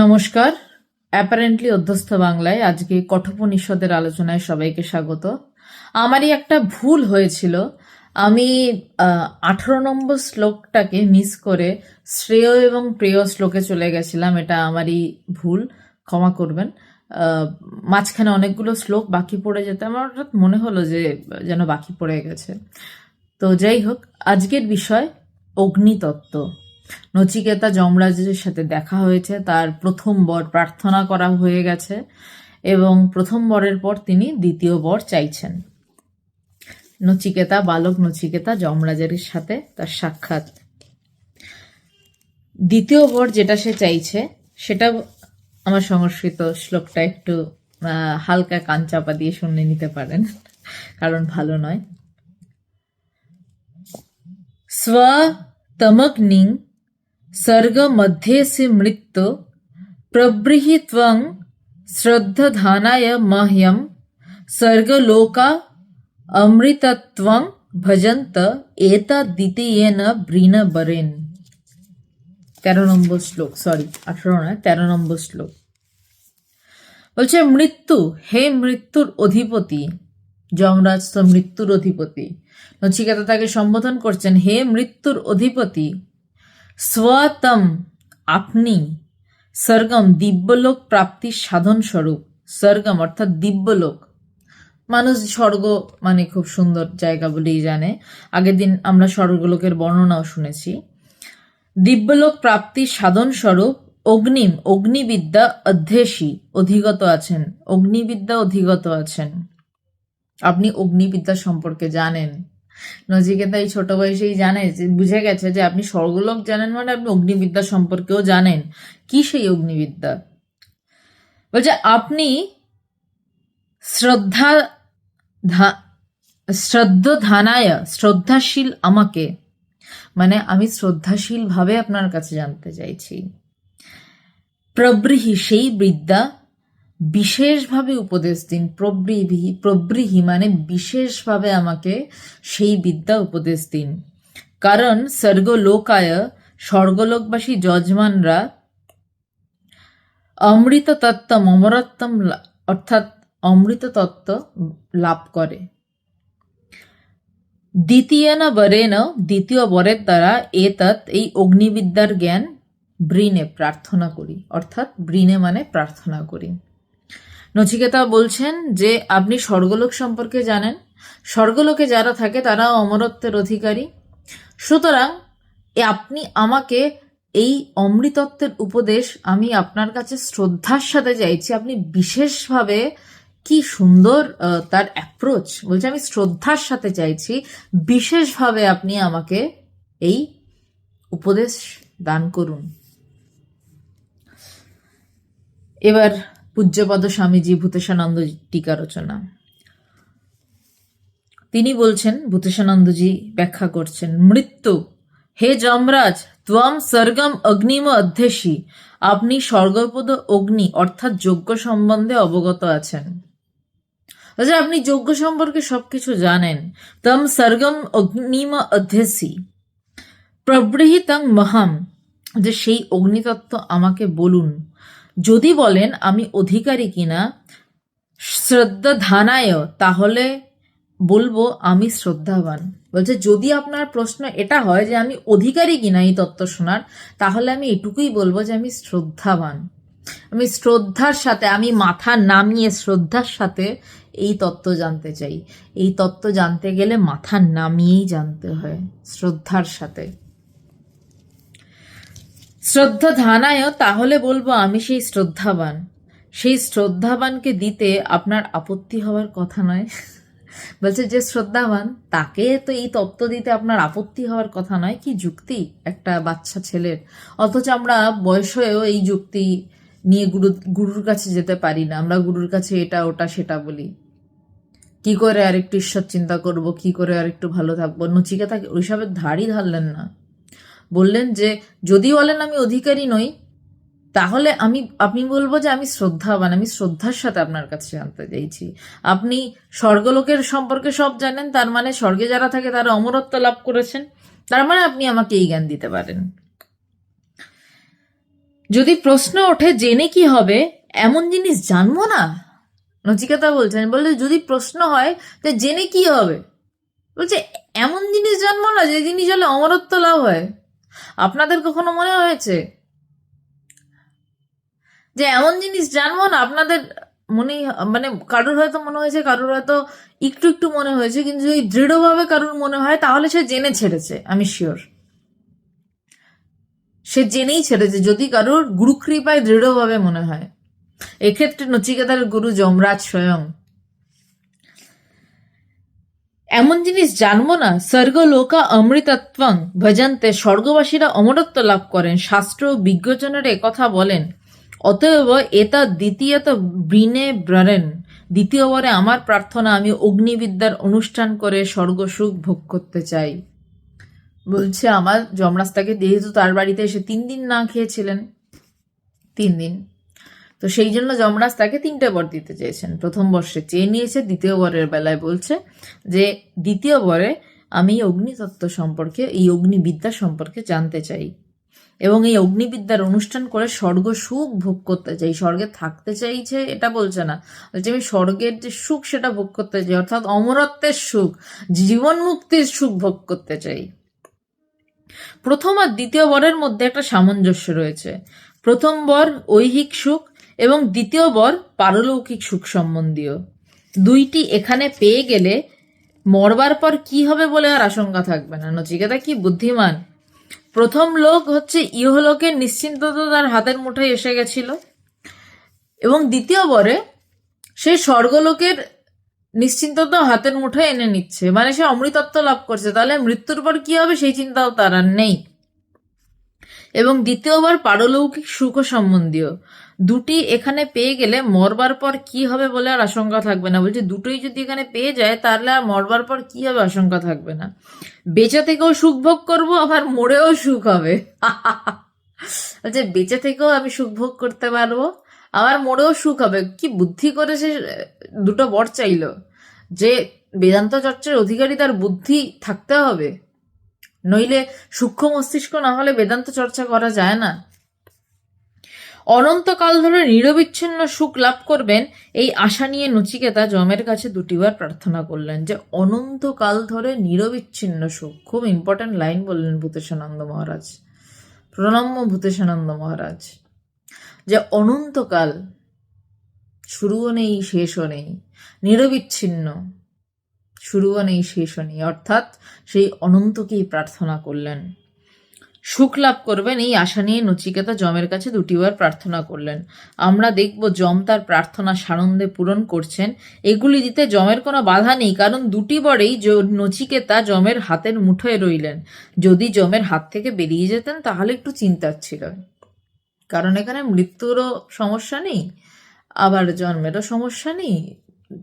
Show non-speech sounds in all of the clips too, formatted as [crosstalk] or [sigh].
নমস্কার। অ্যাপারেন্টলি অধ্যস্থ বাংলায় আজকে কঠোপনিষদের আলোচনায় সবাইকে স্বাগত। আমারই একটা ভুল হয়েছিল। আমি আঠারো নম্বর শ্লোকটাকে মিস করে শ্রেয় এবং প্রেয় শ্লোকে চলে গেছিলাম, এটা আমারই ভুল, ক্ষমা করবেন। মাঝখানে অনেকগুলো শ্লোক বাকি পড়ে যেতে আমার হঠাৎ মনে হলো যে, যেন বাকি পড়ে গেছে। তো যাই হোক, আজকের বিষয় অগ্নিতত্ত্ব। নচিকেতা যমরাজের সাথে দেখা হয়েছে। তার প্রথম বর প্রার্থনা করা হয়ে গেছে এবং প্রথম বরের পর তিনি দ্বিতীয় বর চাইছেন। নচিকেতা, বালক নচিকেতা যমরাজের সাথে তার সাক্ষাৎ। দ্বিতীয় বর যেটা সে চাইছে, সেটা আমার সংস্কৃত শ্লোকটা একটু হালকা কান চাপা দিয়ে শুনে নিতে পারেন, কারণ ভালো নয়। স্ব सर्गमध्ये मृत्यो प्रब्रीहि त्वं श्रद्धधानाय मह्यं सर्गलोका अमृतत्वं ভজন্ত এতা দ্বিতীয়েন বৃণ বরেন তেরো নম্বর শ্লোক সরি আঠারো নয় তেরো নম্বর শ্লোক বলছে মৃত্যু হে মৃত্যুর অধিপতি যমরাজ তো মৃত্যুর অধিপতি নচিকেতা তাকে সম্বোধন করছেন হে মৃত্যুর অধিপতি স্বতম আপনি সর্গম দিব্যলোক প্রাপ্তির সাধন স্বরূপ। সর্গম অর্থাৎ দিব্যলোক। মানুষ স্বর্গ মানে খুব সুন্দর জায়গা বলেই জানে। আগের দিন আমরা স্বর্গলোকের বর্ণনাও শুনেছি। দিব্যলোক প্রাপ্তির সাধন স্বরূপ অগ্নিম, অগ্নিবিদ্যা অধ্যেসী অধিগত আছেন। অগ্নিবিদ্যা অধিগত আছেন। আপনি অগ্নিবিদ্যা সম্পর্কে জানেন। নচিকেতা এই ছোট বয়সেই জানে যে, বুঝে গেছে যে আপনি স্বর্গলোক জানেন মানে আপনি অগ্নিবিদ্যা সম্পর্কেও জানেন। কি সেই অগ্নিবিদ্যা? বলছে, আপনি শ্রদ্ধা শ্রদ্ধ ধানায় শ্রদ্ধাশীল আমাকে মানে আমি শ্রদ্ধাশীল ভাবে আপনার কাছে জানতে চাইছি। প্রবৃহি সেই বিদ্যা বিশেষভাবে উপদেশ দিন, প্রবৃহি প্রবৃহি মানে বিশেষভাবে আমাকে সেই বিদ্যা উপদেশ দিন। কারণ স্বর্গলোকায় স্বর্গলোকবাসী যজমানরা অমৃত তত্ত্ব অমরত্বম অর্থাৎ অমৃত তত্ত্ব লাভ করে। দ্বিতীয় না বরেন দ্বিতীয় বরের দ্বারা এতৎ এই অগ্নিবিদ্যার জ্ঞান ব্রিনে প্রার্থনা করি। অর্থাৎ ব্রিনে মানে প্রার্থনা করি। নচিকেতা বলছেন যে, আপনি স্বর্গলোক সম্পর্কে জানেন। স্বর্গলোকে যারা থাকে তারা অমরত্বের অধিকারী। সুতরাং আপনি আমাকে এই অমৃতত্বের উপদেশ, আমি আপনার কাছে শ্রদ্ধার সাথে চাইছি, আপনি বিশেষভাবে কি সুন্দর তার অ্যাপ্রোচ বলছে আমি শ্রদ্ধার সাথে চাইছি, বিশেষভাবে আপনি আমাকে এই উপদেশ দান করুন। এবার পূজ্যপদ স্বামীজি ভূতেশানন্দ টিকা রচনা। তিনি বলছেন, ভূতেশানন্দজি ব্যাখ্যা করছেন, মৃত্যু। হে যমরাজ, ত্বম সর্গম অগ্নিম অধ্যেসী আপনি স্বর্গপদ অগ্নি, অর্থাৎ যজ্ঞ সম্বন্ধে অবগত আছেন। আচ্ছা আপনি যজ্ঞ সম্পর্কে সবকিছু জানেন। তম সর্গম অগ্নিম অধ্যেসী প্রবৃহিতং মহাম। যে সেই অগ্নিতত্ত্ব আমাকে বলুন যদি বলেন আমি অধিকারী কিনা শ্রদ্ধা ধানায় তাহলে বলব আমি শ্রদ্ধাবান। বলছে, যদি আপনার প্রশ্ন এটা হয় যে আমি অধিকারী কিনা এই তত্ত্ব শোনার, তাহলে আমি এটুকুই বলব যে আমি শ্রদ্ধাবান। আমি শ্রদ্ধার সাথে, আমি মাথা নামিয়ে শ্রদ্ধার সাথে এই তত্ত্ব জানতে চাই। এই তত্ত্ব জানতে গেলে মাথা নামিয়েই জানতে হয় শ্রদ্ধার সাথে। শ্রদ্ধা ধানায় তাহলে বলব আমি সেই শ্রদ্ধাবান। সেই শ্রদ্ধাবানকে দিতে আপনার আপত্তি হওয়ার কথা নয়। বলছে যে শ্রদ্ধাবান, তাকে তো এই তত্ত্ব দিতে আপনার আপত্তি হওয়ার কথা নয়। কি যুক্তি? একটা বাচ্চা ছেলের। অথচ আমরা বয়স হয়েও এই যুক্তি নিয়ে গুরু, গুরুর কাছে যেতে পারি না। আমরা গুরুর কাছে এটা, ওটা, সেটা বলি। কি করে আরেকটু ঈশ্বর চিন্তা করব? কি করে আরেকটু ভালো থাকব? নচিকেতাকে ওইসবের ধারই ধারলেন না। বললেন যে, যদি বলেন আমি অধিকারী নই, তাহলে আমি, আপনি বলব যে আমি শ্রদ্ধাবান, আমি শ্রদ্ধার সাথে আপনার কাছে জানতে চাইছি। আপনি স্বর্গলোকের সম্পর্কে সব জানেন, তার মানে স্বর্গে যারা থাকে তারা অমরত্ব লাভ করেছেন, তার মানে আপনি আমাকে এই জ্ঞান দিতে পারেন। যদি প্রশ্ন ওঠে, জেনে কি হবে? এমন জিনিস জানব না? নচিকেতা বলছেন বলছে যদি প্রশ্ন হয় যে জেনে কি হবে? বলছে, এমন জিনিস জানব না, যে জিনিস হলে অমরত্ব লাভ হয়। আপনাদের কখনো মনে হয়েছে? যে এমন জিনিস জানব না, আপনাদের মনে মানে কারোর হয়তো মনে হয়েছে, কারোর হয়তো একটু একটু মনে হয়েছে, কিন্তু যদি দৃঢ়ভাবে কারোর মনে হয়, তাহলে সে জেনে ছেড়েছে, আমি শিওর। সে জেনেই ছেড়েছে, যদি কারোর গুরুকৃপায় দৃঢ়ভাবে মনে হয়। এক্ষেত্রে নচিকেতার গুরু যমরাজ স্বয়ং এমন জিনিস জানব না। স্বর্গলোকা অমৃতত্বং ভজন্তে স্বর্গবাসীরা অমরত্ব লাভ করেন। শাস্ত্র বিজ্ঞজনের কথা বলেন, অতএব এটা দ্বিতীয়ত ব্রেন দ্বিতীয়বারে আমার প্রার্থনা, আমি অগ্নিবিদ্যার অনুষ্ঠান করে স্বর্গসুখ ভোগ করতে চাই। বলছে আমার যমরাস্তাকে যেহেতু তার বাড়িতে এসে তিন দিন না খেয়েছিলেন, তিন দিন। তো সেই জন্য যমরাজ তাকে তিনটে বর দিতে চেয়েছেন। প্রথম বর্ষে চেয়ে নিয়েছে, দ্বিতীয় বরের বেলায় বলছে যে, দ্বিতীয় বরে আমি অগ্নিতত্ত্ব সম্পর্কে, এই অগ্নিবিদ্যা সম্পর্কে জানতে চাই। এবং এই অগ্নিবিদ্যার অনুষ্ঠান করে স্বর্গ সুখ ভোগ করতে চাই। স্বর্গে থাকতে চাইছে, এটা বলছে না। বলছে, আমি স্বর্গের যে সুখ, সেটা ভোগ করতে চাই। অর্থাৎ অমরত্বের সুখ, জীবন মুক্তির সুখ ভোগ করতে চাই। প্রথম আর দ্বিতীয় বরের মধ্যে একটা সামঞ্জস্য রয়েছে। প্রথম বর ঐহিক সুখ এবং দ্বিতীয় বর পারলৌকিক সুখ সম্বন্ধীয় দুইটি এখানে পেয়ে গেলে মরবার পর কি হবে বলে আর আশঙ্কা থাকবে না। নচিকেতা কি বুদ্ধিমান? প্রথম লোক হচ্ছে ইহলোকের নিশ্চিন্ততা তার হাতের মুঠোয় এসে গেছিল। এবং দ্বিতীয় বরে সে স্বর্গলোকের নিশ্চিন্ততা হাতের মুঠোয় এনে নিচ্ছে। মানে সে অমৃতত্ব লাভ করছে। তাহলে মৃত্যুর পর কি হবে সেই চিন্তাও তার আর নেই। এবং দ্বিতীয়বার পারলৌকিক সুখ সম্বন্ধীয় দুটি এখানে পেয়ে গেলে মরবার পর কি হবে বলে আর আশঙ্কা থাকবে না। বলছে, দুটোই যদি এখানে পেয়ে যায়, তাহলে আর মরবার পর কি হবে আশঙ্কা থাকবে না। বেঁচে থেকেও সুখ ভোগ করব, আবার মরেও সুখ হবে। [laughs] বলছে, বেঁচে থেকেও আমি সুখ ভোগ করতে পারব, আবার মরেও সুখ হবে। কি বুদ্ধি করে সে দুটো বর চাইলো। যে বেদান্ত চর্চার অধিকারী, তার বুদ্ধি থাকতে হবে। নইলে সূক্ষ্ম মস্তিষ্ক না হলে বেদান্ত চর্চা করা যায় না। অনন্তকাল ধরে নিরবিচ্ছিন্ন সুখ লাভ করবেন, এই আশা নিয়ে নচিকেতা যমের কাছে দুটিবার প্রার্থনা করলেন যে, অনন্তকাল ধরে নিরবিচ্ছিন্ন সুখ। খুব ইম্পর্ট্যান্ট লাইন বললেন ভূতেশানন্দ মহারাজ। প্রণম্য ভূতেশানন্দ মহারাজ। যে অনন্তকাল শুরুও নেই, শেষও নেই। নিরবিচ্ছিন্ন শুরুও নেই, শেষও নেই। অর্থাৎ সেই অনন্তকেই প্রার্থনা করলেন। সুখ লাভ করবেন এই আশা নিয়ে নচিকেতা যমের কাছে দুটিবার প্রার্থনা করলেন। আমরা দেখব যম তার প্রার্থনা সানন্দে পূরণ করছেন। এগুলি দিতে যমের কোনো বাধা নেই, কারণ দুটি বরেই নচিকেতা যমের হাতের মুঠোয় রইলেন। যদি যমের হাত থেকে বেরিয়ে যেতেন, তাহলে একটু চিন্তার ছিল। কারণ এখানে মৃত্যুরও সমস্যা নেই, আবার জন্মেরও সমস্যা নেই।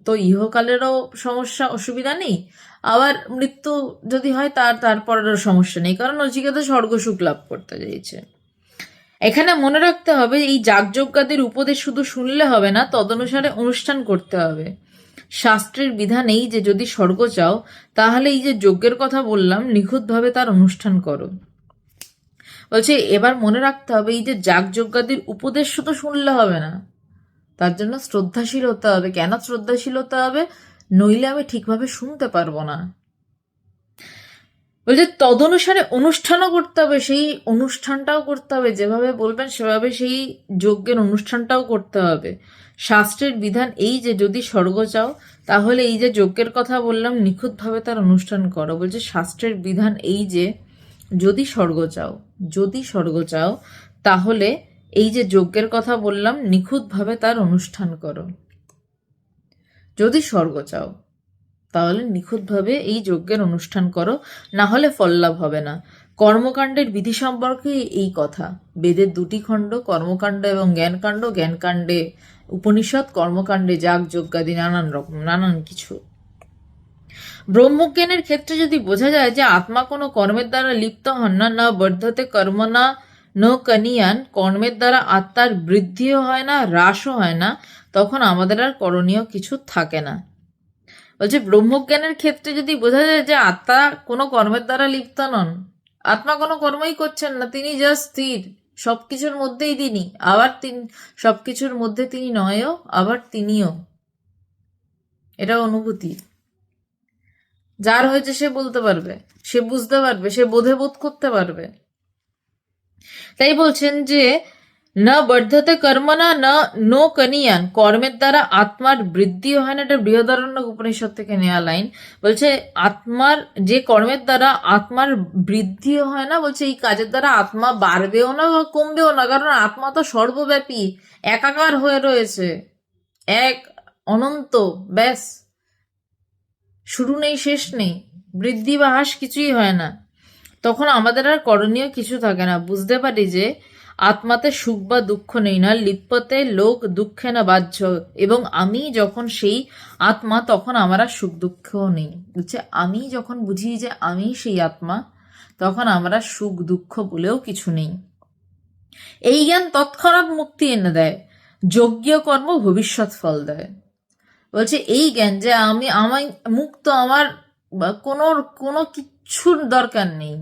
তো ইহকালেরও সমস্যা, অসুবিধা নেই। আবার মৃত্যু যদি হয়, তার তারপরেরও সমস্যা নেই, কারণ নচিকেতা স্বর্গসুখ লাভ করতে চাইছে। এখানে মনে রাখতে হবে, এই যাগযজ্ঞাদের উপদেশ শুধু শুনলে হবে না, তদনুসারে অনুষ্ঠান করতে হবে। শাস্ত্রের বিধান এই যে, যদি স্বর্গ চাও, তাহলে এই যে যজ্ঞের কথা বললাম, নিখুঁতভাবে তার অনুষ্ঠান করো। বলছে, এবার মনে রাখতে হবে, এই যে যাগযজ্ঞাদের উপদেশ শুধু শুনলে হবে না তার জন্য শ্রদ্ধাশীল হতে হবে। কেন শ্রদ্ধাশীল হতে হবে? নইলে আমি ঠিকভাবে শুনতে পারব না। বলছে তদনুসারে অনুষ্ঠানও করতে হবে, সেই অনুষ্ঠানটাও করতে হবে। যেভাবে বলবেন, সেভাবে সেই যজ্ঞের অনুষ্ঠানটাও করতে হবে। শাস্ত্রের বিধান এই যে, যদি স্বর্গ চাও, তাহলে এই যে যজ্ঞের কথা বললাম, নিখুঁতভাবে তার অনুষ্ঠান করো। বলছে শাস্ত্রের বিধান এই যে, যদি স্বর্গ চাও, যদি স্বর্গ চাও, তাহলে এই যে যজ্ঞের কথা বললাম, নিখুঁতভাবে তার অনুষ্ঠান করো। যদি স্বর্গ চাও, তাহলে নিখুঁতভাবে এই যজ্ঞের অনুষ্ঠান করো, না হলে ফললাভ হবে না। কর্মকাণ্ডের বিধি সম্পর্কে এই কথা। বেদের দুটি খণ্ড, কর্মকাণ্ড এবং জ্ঞানকাণ্ড। জ্ঞানকাণ্ডে উপনিষদ কর্মকাণ্ডে যাগ, যজ্ঞাদি, নানান রকম নানান কিছু। ব্রহ্মজ্ঞানের ক্ষেত্রে যদি বোঝা যায় যে আত্মা কোনো কর্মের দ্বারা লিপ্ত হন না না বর্ধতে কর্ম, না ন কনিয়ান কর্মের দ্বারা আত্মার বৃদ্ধিও হয় না, হ্রাসও হয় না, তখন আমাদের আর করণীয় কিছু থাকে না। বলছে, ব্রহ্মজ্ঞানের ক্ষেত্রে যদি বোঝা যায় যে আত্মা কোনো কর্মের দ্বারা লিপ্ত নন, আত্মা কোনো কর্মই করছেন না, তিনি জাস্ট স্থির সব কিছুর মধ্যেই তিনি, আবার তিনি সব কিছুর মধ্যে তিনি নয়ও, আবার তিনিও। এটা অনুভূতি। যার হয়েছে সে বলতে পারবে, সে বুঝতে পারবে, সে বোধে বোধ করতে পারবে। তাই বলছেন যে, না বর্ধতে কর্ম না না কনিয়ান, কর্মের দ্বারা আত্মার বৃদ্ধি হয় না, এটা বৃহদারণ্য উপনিষদ থেকে নেওয়া লাইন। বলছে, আত্মার, যে কর্মের দ্বারা আত্মার বৃদ্ধিও হয় না, বলছে, এই কাজের দ্বারা আত্মা বাড়বেও না বা কমবেও না, কারণ আত্মা তো সর্বব্যাপী, একাকার হয়ে রয়েছে। এক, অনন্ত, ব্যাস। শুরু নেই, শেষ নেই, বৃদ্ধি বা হ্রাস কিছুই হয় না। তখন আমাদের আর করণীয় কিছু থাকে না। বুঝতে পারি যে আত্মাতে সুখ বা দুঃখ নেই না লিপ্পতে লোক, দুঃখে না বাহ্য। এবং আমি যখন সেই আত্মা, তখন আমার আর সুখ দুঃখও নেই। বুঝছে? আমি যখন বুঝি যে আমি সেই আত্মা, তখন আমরা সুখ দুঃখ বলেও কিছু নেই। এই জ্ঞান তৎক্ষণাৎ মুক্তি এনে দেয়, যজ্ঞ কর্ম ভবিষ্যৎ ফল দেয়। বলছে, এই জ্ঞান যে আমি, আমায় মুক্ত আমার বা কোনো কোনো কিচ্ছুর দরকার নেই।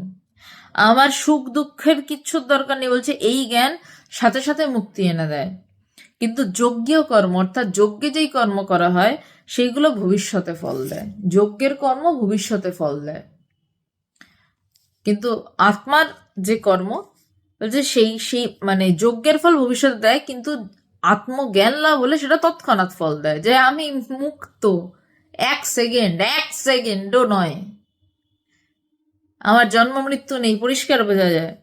আমার সুখ দুঃখের কিচ্ছুর দরকার নেই বলছে, এই জ্ঞান সাথে সাথে মুক্তি এনে দেয়। কিন্তু যজ্ঞীয় কর্ম, অর্থাৎ যজ্ঞে যেই কর্ম করা হয়, সেইগুলো ভবিষ্যতে ফল দেয়। যজ্ঞের কর্ম ভবিষ্যতে ফল দেয়। কিন্তু আত্মার যে কর্ম, বলছে সেই সেই মানে যজ্ঞের ফল ভবিষ্যতে দেয়, কিন্তু আত্মজ্ঞান লাভ হলে সেটা তৎক্ষণাৎ ফল দেয়। যে আমি মুক্ত এক সেকেন্ড, এক সেকেন্ডও নয়। আমার জন্ম মৃত্যু নেই, পরিষ্কার বোঝা যায়।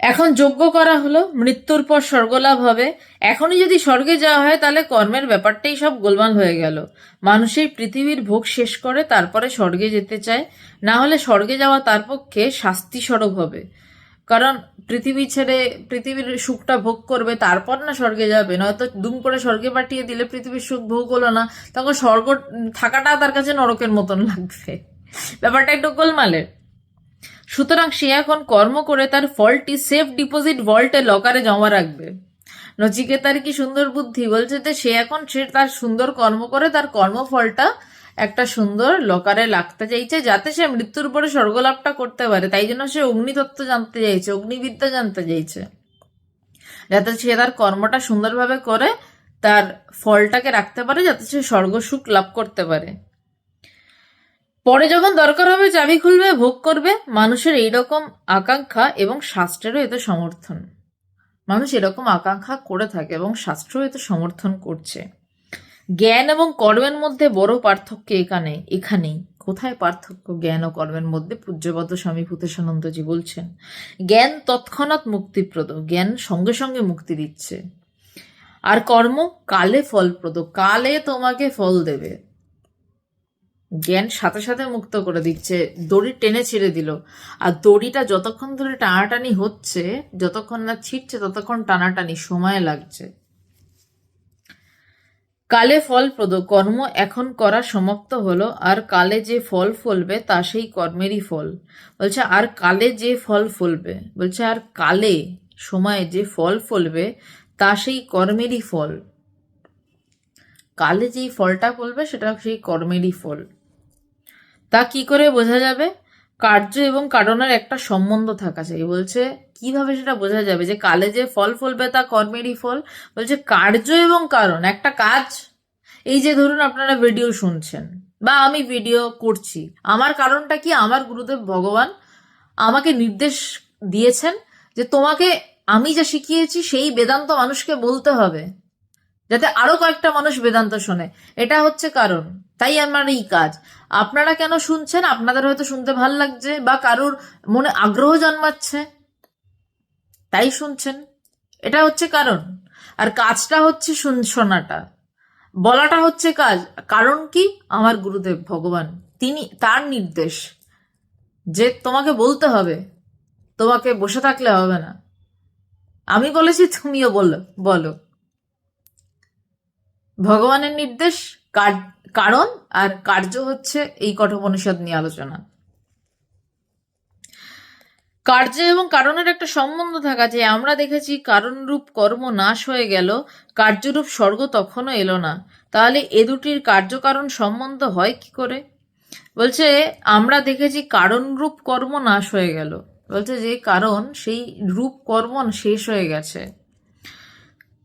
এখন যোগ্য করা হলো, মৃত্যুর পর স্বর্গলাভ হবে। এখনই যদি স্বর্গে যাওয়া হয়, তাহলে কর্মের ব্যাপারটাই সব গোলমাল হয়ে গেল। মানুষের পৃথিবীর ভোগ শেষ করে তারপরে স্বর্গে যেতে চায়। না হলে স্বর্গে যাওয়া তার পক্ষে শাস্তি স্বরূপ হবে। কারণ পৃথিবী ছেড়ে পৃথিবীর সুখটা ভোগ করবে, তারপর না স্বর্গে যাবে। নয়তো দুম করে স্বর্গে পাঠিয়ে দিলে পৃথিবীর সুখ ভোগ হলো না। তখন স্বর্গ থাকাটা তার কাছে নরকের মতন লাগবে। ব্যাপারটা একটু গোলমালের। সুতরাং সে এখন কর্ম করে তার ফলটি সেফ ডিপোজিট ভল্টে লকারে জমা রাখবে। নচিকেতার কি সুন্দর বুদ্ধি? বলছে যে সে এখন সে তার সুন্দর কর্ম করে, তার কর্মফলটা একটা সুন্দর লকারে লাগতে চাইছে যাতে সে মৃত্যুর পরে স্বর্গলাভটা করতে পারে। তাই জন্য সে অগ্নিতত্ত্ব জানতে চাইছে, অগ্নিবিদ্যা জানতে চাইছে। যাতে সে তার কর্মটা সুন্দরভাবে করে, তার ফলটাকে রাখতে পারে, যাতে সে স্বর্গসুখ লাভ করতে পারে। পরে যখন দরকার হবে চাবি খুলবে, ভোগ করবে, মানুষের এইরকম আকাঙ্ক্ষা এবং শাস্ত্রেরও এতে সমর্থন। মানুষ এরকম আকাঙ্ক্ষা করে থাকে এবং শাস্ত্রও এতে সমর্থন করছে। জ্ঞান এবং কর্মের মধ্যে বড় পার্থক্য এখানে, এখানেই। কোথায় পার্থক্য জ্ঞান ও কর্মের মধ্যে? পূজ্যপদ স্বামী ভূতেশানন্দজি বলছেন, জ্ঞান তৎক্ষণাৎ মুক্তিপ্রদ, জ্ঞান সঙ্গে সঙ্গে মুক্তি দিচ্ছে। আর কর্ম কালে ফলপ্রদ, কালে তোমাকে ফল দেবে। জ্ঞান সাথে সাথে মুক্ত করে দিচ্ছে, দড়ি টেনে ছেড়ে দিল। আর দড়িটা যতক্ষণ ধরে টানাটানি হচ্ছে, যতক্ষণ না ছিটছে ততক্ষণ টানাটানি সময় লাগছে। কালে ফলপ্রদ কর্ম এখন করা সমাপ্ত হলো, আর কালে যে ফল ফলবে তা সেই কর্মেরই ফল। বলছে, আর কালে যে ফল ফলবে, বলছে, আর কালে সময়ে যে ফল ফলবে তা সেই কর্মেরই ফল। কালে যেই ফলটা ফলবে সেটা সেই কর্মেরই ফল। তা কি করে বোঝা যাবে? কার্য এবং কারণের একটা সম্বন্ধ থাকা চাই। বলছে, কীভাবে সেটা বোঝা যাবে যে কালে যে ফল ফলবে তা কর্মেরই ফল? বলছে, কার্য এবং কারণ, একটা কাজ? এই যে ধরুন আপনারা ভিডিও শুনছেন বা আমি ভিডিও করছি, আমার কারণটা কি? আমার গুরুদেব ভগবান আমাকে নির্দেশ দিয়েছেন যে তোমাকে আমি যা শিখিয়েছি সেই বেদান্ত মানুষকে বলতে হবে, যাতে আরও কয়েকটা মানুষ বেদান্ত শোনে। এটা হচ্ছে কারণ। তাই আমার এই কাজ। আপনারা কেন শুনছেন? আপনাদের হয়তো শুনতে ভালো লাগছে বা কারোর মনে আগ্রহ জন্মাচ্ছে। তাই শুনছেন। এটা হচ্ছে কারণ। আর কাজটা হচ্ছে শুন- শোনাটা। বলাটা হচ্ছে কাজ। কারণ কি? আমার গুরুদেব ভগবান। তিনি, তার নির্দেশ। যে তোমাকে বলতে হবে, তোমাকে বসে থাকলে হবে না। আমি বলেছি, তুমিও বলো বলো। ভগবানের নির্দেশ, কার- কারণ আর কার্য হচ্ছে এই কঠোপনিষদ নিয়ে আলোচনা। কার্য এবং কারণের একটা সম্বন্ধ থাকা যে আমরা দেখেছি কারণরূপ কর্ম নাশ হয়ে গেল, কার্যরূপ স্বর্গ তখনও এলো না। তাহলে এ দুটির কার্যকারণ সম্বন্ধ হয় কি করে? বলছে, আমরা দেখেছি কারণরূপ কর্ম নাশ হয়ে গেল। বলছে যে কারণ, সেই রূপ কর্ম শেষ হয়ে গেছে।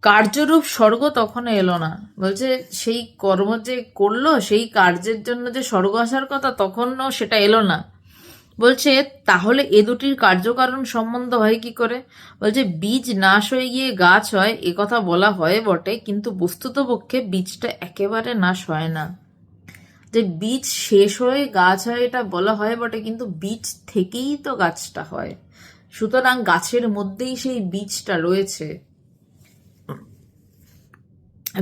কার্যরূপ স্বর্গ তখন এলো না। বলছে, সেই কর্ম যে করল, সেই কার্যের জন্য যে স্বর্গ আসার কথা, তখনও সেটা এলো না। বলছে, তাহলে এ দুটির কার্যকারণ সম্বন্ধ হয় কি করে? বলছে, বীজ নাশ হয়ে গিয়ে গাছ হয়, এ কথা বলা হয় বটে, কিন্তু বস্তুত পক্ষে বীজটা একেবারে নাশ হয় না। যে বীজ শেষ হয়ে গাছ হয়, এটা বলা হয় বটে, কিন্তু বীজ থেকেই তো গাছটা হয়। সুতরাং গাছের মধ্যেই সেই বীজটা রয়েছে।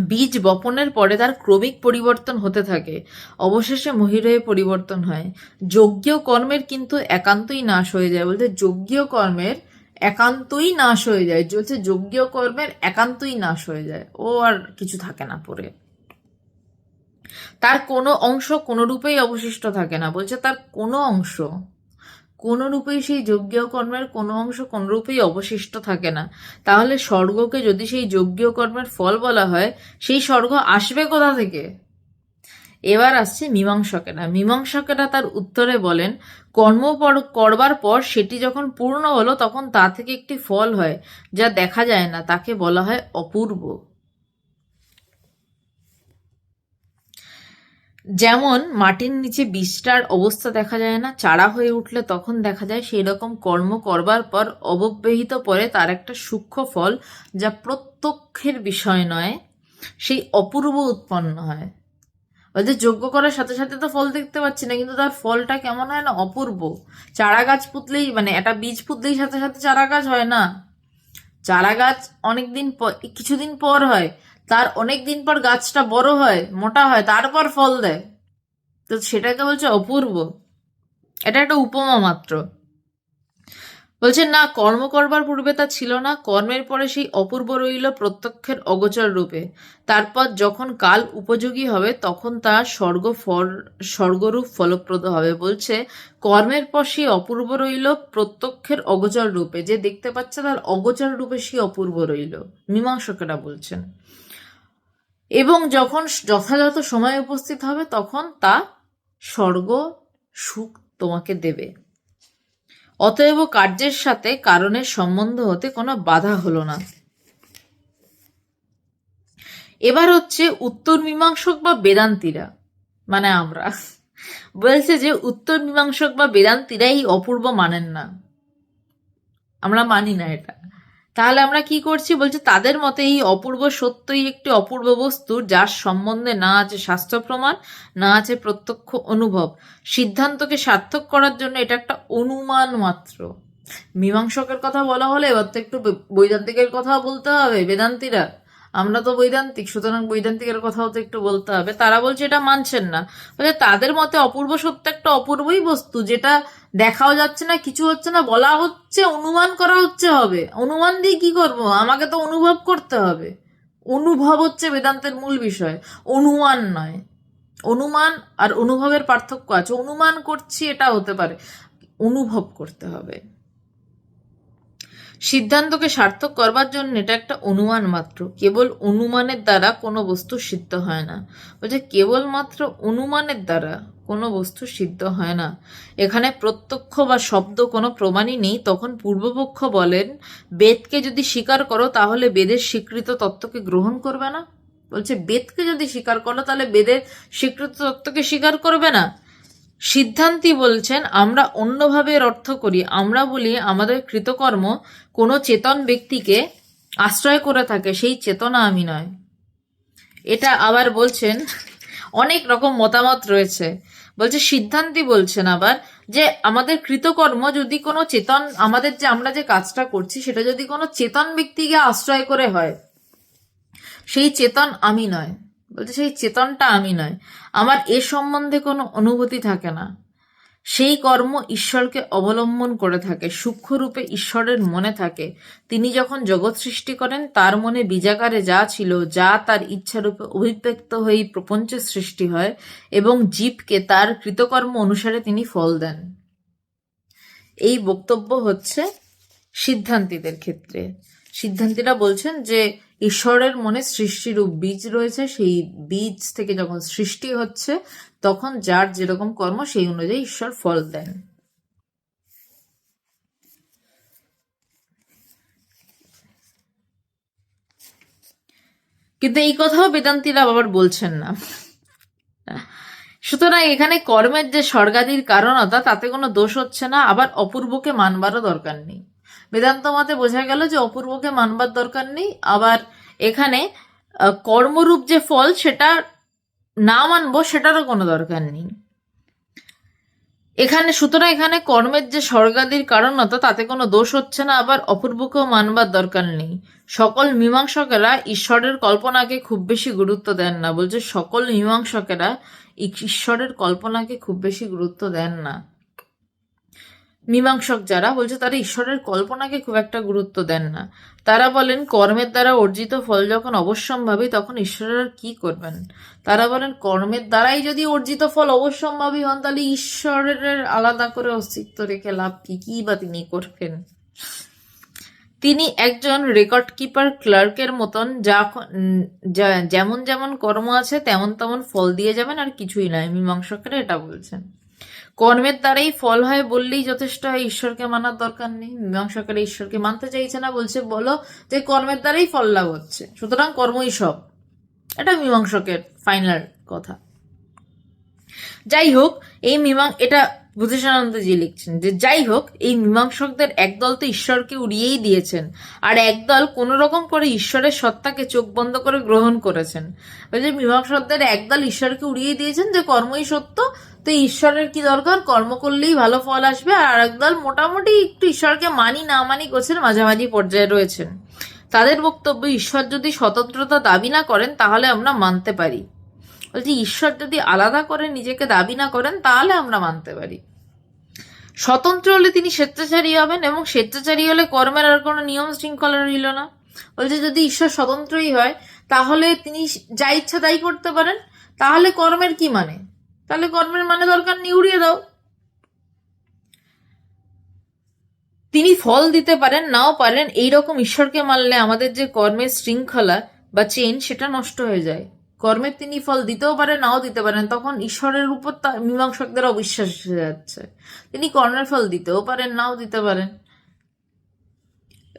বীজ বপনের পরে তার ক্রমিক পরিবর্তন হতে থাকে। অবশেষে মহিরয়ে পরিবর্তন হয়। যজ্ঞ কর্মের কিন্তু একান্তই নাশ হয়ে যায়। বলতে যজ্ঞ কর্মের একান্তই নাশ হয়ে যায়। বলছে যজ্ঞ কর্মের একান্তই নাশ হয়ে যায়। ও আর কিছু থাকে না পরে। তার কোনো অংশ কোনো রূপেই অবশিষ্ট থাকে না। বলছে তার কোনো অংশ কোনো রূপেই সেই যজ্ঞ কর্মের কোনো অংশ কোনোরূপেই অবশিষ্ট থাকে না। তাহলে স্বর্গকে যদি সেই যজ্ঞ কর্মের ফল বলা হয়, সেই স্বর্গ আসবে কোথা থেকে? এবার আসছে মীমাংসকেরা। মীমাংসকেরা তার উত্তরে বলেন, কর্ম করবার পর সেটি যখন পূর্ণ হলো, তখন তা থেকে একটি ফল হয়, যা দেখা যায় না। তাকে বলা হয় অপূর্ব। যেমন মাটির নিচে বীজটার অবস্থা দেখা যায় না, চারা হয়ে উঠলে তখন দেখা যায় সেই রকম কর্ম করবার পর অবব্যহিত পরে তার একটা সূক্ষ্ম ফল যা প্রত্যক্ষের বিষয় নয়, সেই অপূর্ব উৎপন্ন হয়। বলছে যোগ্য করার সাথে সাথে তো ফল দেখতে পাচ্ছি না, কিন্তু তার ফলটা কেমন হয় না অপূর্ব। চারা গাছ পুতলেই মানে একটা বীজ পুতলেই সাথে সাথে চারা গাছ হয় না। চারা গাছ অনেকদিন পর কিছুদিন পর হয় তার অনেক দিন পর গাছটা বড় হয়, মোটা হয়, তারপর ফল দেয়। তো সেটাকে বলছে অপূর্ব। এটা একটা উপমা মাত্র। বলছে, না, কর্ম করবার পূর্বে তা ছিল না। কর্মের পরে সেই অপূর্ব রইল প্রত্যক্ষের অগোচর রূপে। তারপর যখন কাল উপযোগী হবে, তখন তা স্বর্গ ফল, স্বর্গরূপ ফলপ্রদ হবে। বলছে, কর্মের পর সেই অপূর্ব রইল প্রত্যক্ষের অগোচর রূপে। যে দেখতে পাচ্ছে তার অগোচর রূপে সেই অপূর্ব রইল। মীমাংসকেরা বলছেন। এবং যখন যথাযথ সময় উপস্থিত হবে, তখন তা স্বর্গ সুখ তোমাকে দেবে। অতএব কার্যের সাথে কারণের সম্বন্ধ হতে কোনো বাধা হলো না। এবার হচ্ছে উত্তর মীমাংসক বা বেদান্তীরা মানে আমরা, বলছে যে উত্তর মীমাংসক বা বেদান্তীরা এই অপূর্ব মানেন না। আমরা মানি না এটা। তাহলে আমরা কি করছি? বলছে, তাদের মতে এই অপূর্ব সত্যই একটি অপূর্ব বস্তু, যার সম্বন্ধে না আছে স্বাস্থ্য প্রমাণ, না আছে প্রত্যক্ষ অনুভব। সিদ্ধান্তকে সার্থক করার জন্য এটা একটা অনুমান মাত্র। মীমাংসকের কথা বলা হলে এবার তো একটু বৈদান্তিকের কথা বলতে হবে, বেদান্তীরা। আমরা তো বৈদান্তিক, সুতরাং বৈদান্তিকের কথাও তো একটু বলতে হবে। তারা বলছে এটা মানছেন না। বলছে তাদের মতে অপূর্ব সত্য একটা অপূর্বই বস্তু, যেটা দেখাও যাচ্ছে না, কিছু হচ্ছে না, বলা হচ্ছে, অনুমান করা হচ্ছে হবে। অনুমান দিয়ে কি করব? আমাকে তো অনুভব করতে হবে। অনুভব হচ্ছে বেদান্তের মূল বিষয়, অনুমান নয়। অনুমান আর অনুভবের পার্থক্য আছে। অনুমান করছি এটা হতে পারে, অনুভব করতে হবে। সিদ্ধান্তকে সার্থক করবার জন্য এটা একটা অনুমান মাত্র। কেবল অনুমানের দ্বারা কোনো বস্তু সিদ্ধ হয় না। বলছে, কেবলমাত্র অনুমানের দ্বারা কোনো বস্তু সিদ্ধ হয় না। এখানে প্রত্যক্ষ বা শব্দ কোনো প্রমাণই নেই। তখন পূর্বপক্ষ বলেন, বেদকে যদি স্বীকার করো, তাহলে বেদের স্বীকৃত তত্ত্বকে গ্রহণ করবে না। বলছে, বেদকে যদি স্বীকার করো, তাহলে বেদের স্বীকৃত তত্ত্বকে স্বীকার করবে না। সিদ্ধান্তি বলছেন, আমরা অন্যভাবে অর্থ করি। আমরা বলি, আমাদের কৃতকর্ম কোনো চেতন ব্যক্তিকে আশ্রয় করে থাকে, সেই চেতনা আমি নয়। এটা আবার বলছেন, অনেক রকম মতামত রয়েছে। বলছে, সিদ্ধান্তি বলছেন আবার যে, আমাদের কৃতকর্ম যদি কোনো চেতন, আমাদের যে, আমরা যে কাজটা করছি, সেটা যদি কোনো চেতন ব্যক্তিকে আশ্রয় করে হয়, সেই চেতন আমি নয়। বলছে, সেই চেতনটা আমি নয়। আমার এ সম্বন্ধে কোনো অনুভূতি থাকে না। সেই কর্ম ঈশ্বরকে অবলম্বন করে থাকে, সূক্ষ্মরূপে ঈশ্বরের মনে থাকে। তিনি যখন জগৎ সৃষ্টি করেন, তার মনে বীজাকারে যা ছিল, যা তার ইচ্ছারূপে অভিব্যক্ত হয়েই প্রপঞ্চের সৃষ্টি হয় এবং জীবকে তার কৃতকর্ম অনুসারে তিনি ফল দেন। এই বক্তব্য হচ্ছে সিদ্ধান্তীদের ক্ষেত্রে। সিদ্ধান্তীরা বলছেন যে ঈশ্বরের মনে সৃষ্টিরূপ বীজ রয়েছে, সেই বীজ থেকে যখন সৃষ্টি হচ্ছে, তখন যার যেরকম কর্ম, সেই অনুযায়ী ঈশ্বর ফল দেন। কিন্তু এই কথাও বেদান্তিরা আবার বলছেন না। সুতরাং এখানে কর্মের যে স্বর্গাদির কারণতা, তাতে কোনো দোষ হচ্ছে না, আবার অপূর্বকে মানবারও দরকার নেই। বেদান্ত মতে বোঝা গেল যে অপূর্বকে মানবার দরকার নেই। আবার এখানে কর্মরূপ যে ফল, সেটা না মানবো, সেটারও কোনো দরকার নেই। এখানে, সুতরাং এখানে কর্মের যে স্বর্গাদির কারণতা তাতে কোনো দোষ হচ্ছে না, আবার অপূর্বকেও মানবার দরকার নেই। সকল মীমাংসকেরা ঈশ্বরের কল্পনাকে খুব বেশি গুরুত্ব দেন না। বলছে, সকল মীমাংসকেরা ঈশ্বরের কল্পনাকে খুব বেশি গুরুত্ব দেন না। মীমাংসক যারা বলছে তারা ঈশ্বরের কল্পনাকে খুব একটা গুরুত্ব দেন না। তারা বলেন, কর্মের দ্বারা অর্জিত ফল যখন অবশ্যম্ভাবী, তখন ঈশ্বরের কি করবেন? তারা বলেন, কর্মের দ্বারাই যদি অর্জিত ফল অবশ্যম্ভাবী হন, তাহলে ঈশ্বরের আলাদা করে অস্তিত্ব রেখে লাভ কি? কি বা তিনি করবেন? তিনি একজন রেকর্ড কিপার ক্লার্কের মতন যা- যেমন যেমন কর্ম আছে, তেমন তেমন ফল দিয়ে যাবেন, আর কিছুই নয়। মীমাংসকেরা এটা বলছেন। কর্মের দ্বারাই ফল হয় বললেই যথেষ্ট হয়, ঈশ্বরকে মানার দরকার নেই। মীমাংসকেরা ঈশ্বরকে মানতে চাইছে না, বলছে, বলো যে কর্মের দ্বারাই ফল লাভ হচ্ছে। সুতরাং কর্মই সব। এটা মীমাংসকের ফাইনাল কথা। যাই হোক, এই মীমাং, এটা বুদ্ধিসানন্দজি লিখছেন যে, যাই হোক, এই মীমাংসকদের একদল তো ঈশ্বরকে উড়িয়েই দিয়েছেন, আর একদল কোন রকম করে ঈশ্বরের সত্তাকে চোখ বন্ধ করে গ্রহণ করেছেন। যে মীমাংসকদের একদল ঈশ্বরকে উড়িয়ে দিয়েছেন যে কর্মই সত্য তো ঈশ্বরের কি দরকার? কর্ম করলেই ভালো ফল আসবে। আর একদল মোটামুটি একটু ঈশ্বরকে মানি, না মানি গোছের মাঝামাঝি পর্যায়ে রয়েছেন। তাদের বক্তব্য, ঈশ্বর যদি স্বতন্ত্রতা দাবি না করেন, তাহলে আমরা মানতে পারি। বলছি, ঈশ্বর যদি আলাদা করে নিজেকে দাবি না করেন, তাহলে আমরা মানতে পারি। স্বতন্ত্র হলে তিনি স্বেচ্ছাচারী হবেন এবং স্বেচ্ছাচারী হলে কর্মের আর কোনো নিয়ম শৃঙ্খলা রইল না। বলছে, যদি ঈশ্বর স্বতন্ত্রই হয়, তাহলে তিনি যা ইচ্ছা তাই করতে পারেন। তাহলে কর্মের কি মানে? তাহলে কর্মের মানে দরকার নেই, উড়িয়ে দাও। তিনি ফল দিতে পারেন, নাও পারেন, এইরকম ঈশ্বরকে মানলে আমাদের যে কর্মের শৃঙ্খলা বা চেন সেটা নষ্ট হয়ে যায়। কর্মের তিনি ফল দিতেও পারেন, নাও দিতে পারেন, তখন ঈশ্বরের উপর মীমাংসকদের অবিশ্বাস এসে যাচ্ছে। তিনি কর্মের ফল দিতেও পারেন, নাও দিতে পারেন।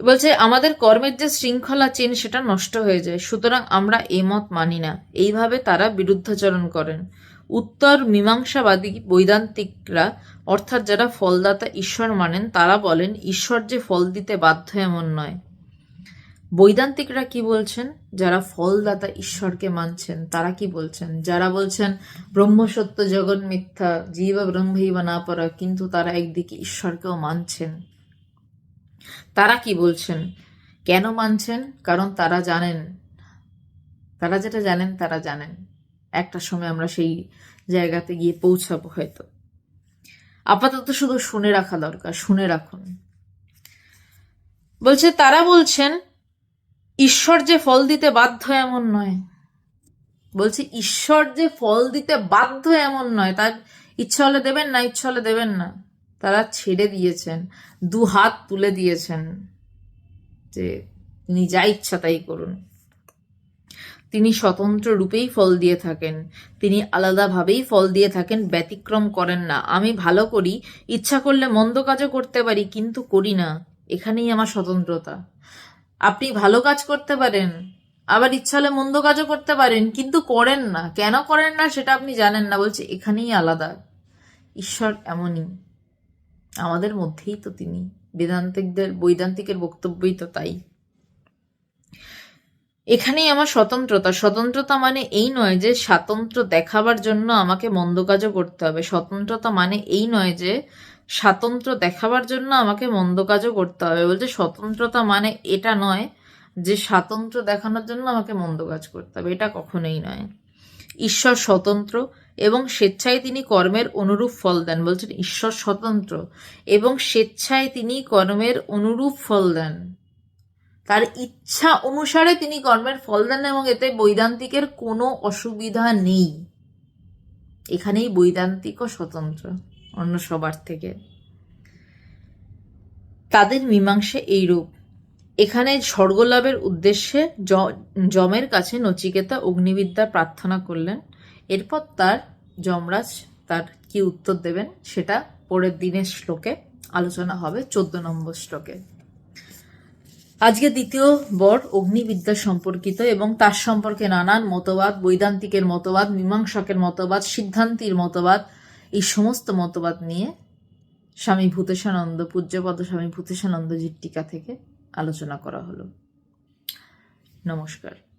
বলছে, আমাদের কর্মের যে শৃঙ্খলা চেন সেটা নষ্ট হয়ে যায়, সুতরাং আমরা এই মত মানি না। এইভাবে তারা বিরুদ্ধাচরণ করেন। উত্তর মীমাংসাবাদী বৈদান্তিকরা, অর্থাৎ যারা ফলদাতা ঈশ্বর মানেন, তারা বলেন, ঈশ্বর যে ফল দিতে বাধ্য এমন নয়। বৈদান্তিকরা কি বলছেন? যারা ফলদাতা ঈশ্বরকে মানছেন, তারা কি বলছেন? যারা বলছেন ব্রহ্ম সত্য জগৎ মিথ্যা, জীব ব্রহ্মই বা না পড়া কিন্তু তারা একদিকে ঈশ্বরকেও মানছেন। তারা কি বলছেন? কেন মানছেন? কারণ তারা জানেন। তারা যেটা জানেন, তারা জানেন। একটা সময় আমরা সেই জায়গাতে গিয়ে পৌঁছাবো হয়তো। আপাতত শুধু শুনে রাখা দরকার, শুনে রাখুন। বলছে, তারা বলছেন, ঈশ্বর যে ফল দিতে বাধ্য এমন নয়। বলছে, ঈশ্বর যে ফল দিতে বাধ্য এমন নয়, তার ইচ্ছা হলে দেবেন না, ইচ্ছা হলে দেবেন না। তারা ছেড়ে দিয়েছেন দু হাত তুলে দিয়েছেন যে তিনি যা ইচ্ছা তাই করুন। তিনি স্বতন্ত্র রূপেই ফল দিয়ে থাকেন। তিনি আলাদাভাবেই ফল দিয়ে থাকেন, ব্যতিক্রম করেন না। আমি ভালো করি, ইচ্ছা করলে মন্দ কাজও করতে পারি, কিন্তু করি না। এখানেই আমার স্বতন্ত্রতা। আপনি ভালো কাজ করতে পারেন, আবার ইচ্ছা হলে মন্দ কাজও করতে পারেন, কিন্তু করেন না। কেন করেন না সেটা আপনি জানেন না, বলছে, এখানেই আলাদা। ঈশ্বর এমনই। আমাদের মধ্যেই তো তিনি। বেদান্তিকদের, বৈদান্তিকের বক্তব্যই তো তাই। এখানেই আমার স্বতন্ত্রতা। স্বতন্ত্রতা মানে এই নয় যে স্বাতন্ত্র দেখাবার জন্য আমাকে মন্দ কাজও করতে হবে। স্বতন্ত্রতা মানে এই নয় যে স্বাতন্ত্র দেখাবার জন্য আমাকে মন্দ কাজও করতে হবে। বলছে স্বতন্ত্রতা মানে এটা নয় যে স্বাতন্ত্র দেখানোর জন্য আমাকে মন্দ কাজ করতে হবে। এটা কখনোই নয়। ঈশ্বর স্বতন্ত্র এবং স্বেচ্ছায় তিনি কর্মের অনুরূপ ফল দেন। বলছেন ঈশ্বর স্বতন্ত্র এবং স্বেচ্ছায় তিনি কর্মের অনুরূপ ফল দেন। তার ইচ্ছা অনুসারে তিনি কর্মের ফল দেন এবং এতে বৈদান্তিকের কোনো অসুবিধা নেই। এখানেই বৈদান্তিক ও স্বতন্ত্র, অন্য সবার থেকে। তাদের মীমাংসে এইরূপ। এখানে স্বর্গলাভের উদ্দেশ্যে যমের কাছে নচিকেতা অগ্নিবিদ্যা প্রার্থনা করলেন। এরপর তার যমরাজ তার কি উত্তর দেবেন সেটা পরের দিনের শ্লোকে আলোচনা হবে, চোদ্দ নম্বর শ্লোকে। আজকে দ্বিতীয় বর অগ্নিবিদ্যা সম্পর্কিত এবং তার সম্পর্কে নানান মতবাদ, বৈদান্তিকের মতবাদ, মীমাংসকের মতবাদ, সিদ্ধান্তির মতবাদ, এই সমস্ত মতবাদ নিয়ে স্বামী ভূতেশানন্দ, পূজ্যপদ স্বামী ভূতেশানন্দজির টিকা থেকে আলোচনা করা হলো। নমস্কার।